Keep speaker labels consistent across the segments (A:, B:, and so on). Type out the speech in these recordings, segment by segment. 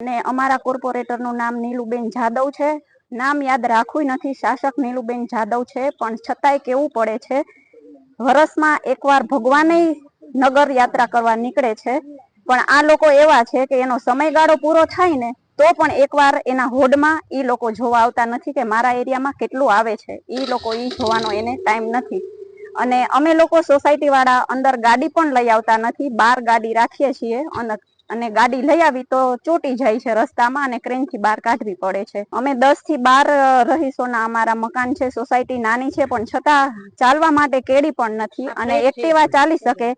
A: અને અમારા કોર્પોરેટરનું નામ નીલુબેન જાદવ છે. નામ યાદ રાખવું નથી, શાસક નીલુબેન જાદવ છે, પણ છતાંય કેવું પડે છે, વરસમાં એકવાર ભગવાને નગર યાત્રા કરવા નીકળે છે. પણ આ લોકો એવા છે કે એનો સમયગાળો પૂરો થાય ને, તો પણ એકવાર એના હોડમાં ઈ લોકો જોવા આવતા નથી કે મારા એરિયામાં કેટલું આવે છે. ઈ લોકો ઈ જોવાનો એને ટાઈમ નથી. અને અમે લોકો સોસાયટી વાળા અંદર ગાડી પણ લઈ આવતા નથી. બાર ગાડી રાખીએ છીએ અને અને ગાડી લઈ આવી તો ચોટી જાય છે રસ્તામાં અને ક્રેનથી બહાર કાઢવી પડે છે. અમે દસથી બાર રહીશોના અમારા મકાન છે સોસાયટી નાની છે પણ છતાં ચાલવા માટે કેડી પણ નથી અને એક્ટિવા ચાલી શકે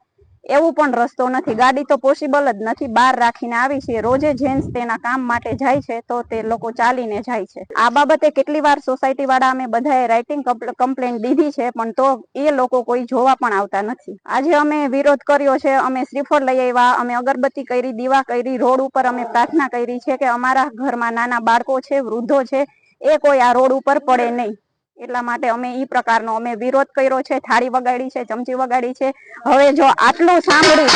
A: એવું પણ રસ્તો નથી. ગાડી તો પોસિબલ જ નથી. બહાર રાખીને આવી છે. રોજે જેન્ટ્સ તેના કામ માટે જાય છે તો તે લોકો ચાલીને જાય છે. આ બાબતે કેટલી વાર સોસાયટી વાળા અમે બધાએ રાઇટિંગ કમ્પ્લેન દીધી છે પણ તો એ લોકો કોઈ જોવા પણ આવતા નથી. આજે અમે વિરોધ કર્યો છે. અમે શ્રીફળ લઈ આવ્યા. અમે અગરબત્તી કરી, દીવા કરી, રોડ ઉપર અમે પ્રાર્થના કરી છે કે અમારા ઘરમાં નાના બાળકો છે, વૃદ્ધો છે, એ કોઈ આ રોડ ઉપર પડે નહીં. એટલા માટે અમે ઈ પ્રકારનો અમે વિરોધ કર્યો છે, થાળી વગાડી છે, ચમચી વગાડી છે. હવે જો આટલું સાંભળી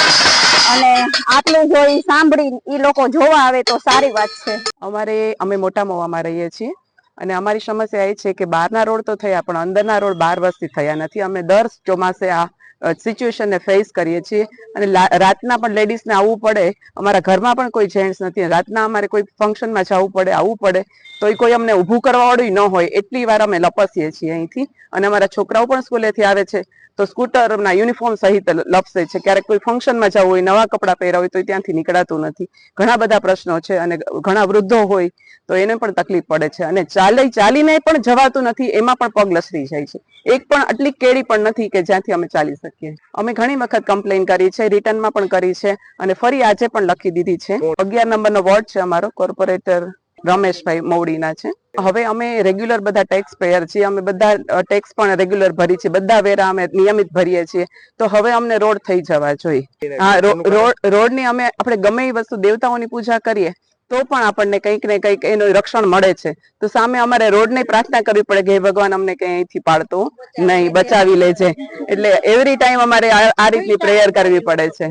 A: અને આટલું જો ઈ સાંભળી ઈ લોકો જોવા આવે તો સારી વાત છે.
B: અમારે, અમે મોટા મોવામાં રહીએ છીએ અને અમારી સમસ્યા એ છે કે બહારના રોડ તો થયા, પણ અંદરના રોડ બાર વર્ષથી થયા નથી. અમે દર ચોમાસે આ સિચ્યુએશનને ફેસ કરીએ છીએ. અને રાતના પણ લેડીઝને આવવું પડે. અમારા ઘરમાં પણ કોઈ જેન્ટ્સ નથી. રાતના અમારે કોઈ ફંક્શનમાં જવું પડે, આવવું પડે. તો એ કોઈ અમને ઊભું કરવા વાળું ન હોય. એટલી વાર અમે લપસીએ છીએ અહીંથી. અને અમારા છોકરાઓ પણ સ્કૂલેથી આવે છે. તો સ્કૂટરના યુનિફોર્મ સહિત લપસે છે. ક્યારેક કોઈ ફંક્શનમાં જવું હોય, નવા કપડાં પહેર્યા હોય તો ત્યાંથી નીકળાતું નથી. ઘણા બધા પ્રશ્નો છે અને ઘણા વૃદ્ધો હોય, તો એને પણ તકલીફ પડે છે. અને ચાલી, ચાલીને પણ જવાતું નથી. એમાં પણ પગ લસરી જાય છે. એક પણ આટલી કેડી પણ નથી કે જ્યાંથી અમે ચાલી શકીએ. અમે ઘણી વખત કમ્પ્લેન કરી છે રિટર્નમાં પણ કરી છે અને ફરી આજે પણ લખી દીધી છે. અગિયાર નંબરનો વોર્ડ છે અમારો કોર્પોરેટર રમેશભાઈ મૌડીના છે. હવે અમે રેગ્યુલર બધા ટેક્સ પેયર છીએ અમે બધા ટેક્સ પણ રેગ્યુલર ભરી છે બધા વેરા અમે નિયમિત ભરીએ છીએ. તો હવે અમને રોડ થઈ જવા જોઈએ. હા રોડ રોડની અમે આપણે ગમે એ વસ્તુ દેવતાઓની પૂજા કરીએ તો પણ આપણને કંઈક ને કંઈક એનું રક્ષણ મળે છે. તો સામે અમારે રોડની પ્રાર્થના કરવી પડે કે ભગવાન, અમને કંઈ અહીંથી પાડતો નહીં, બચાવી લેજે. એટલે એવરી ટાઈમ અમારે આ રીતની પ્રેયર કરવી પડે છે.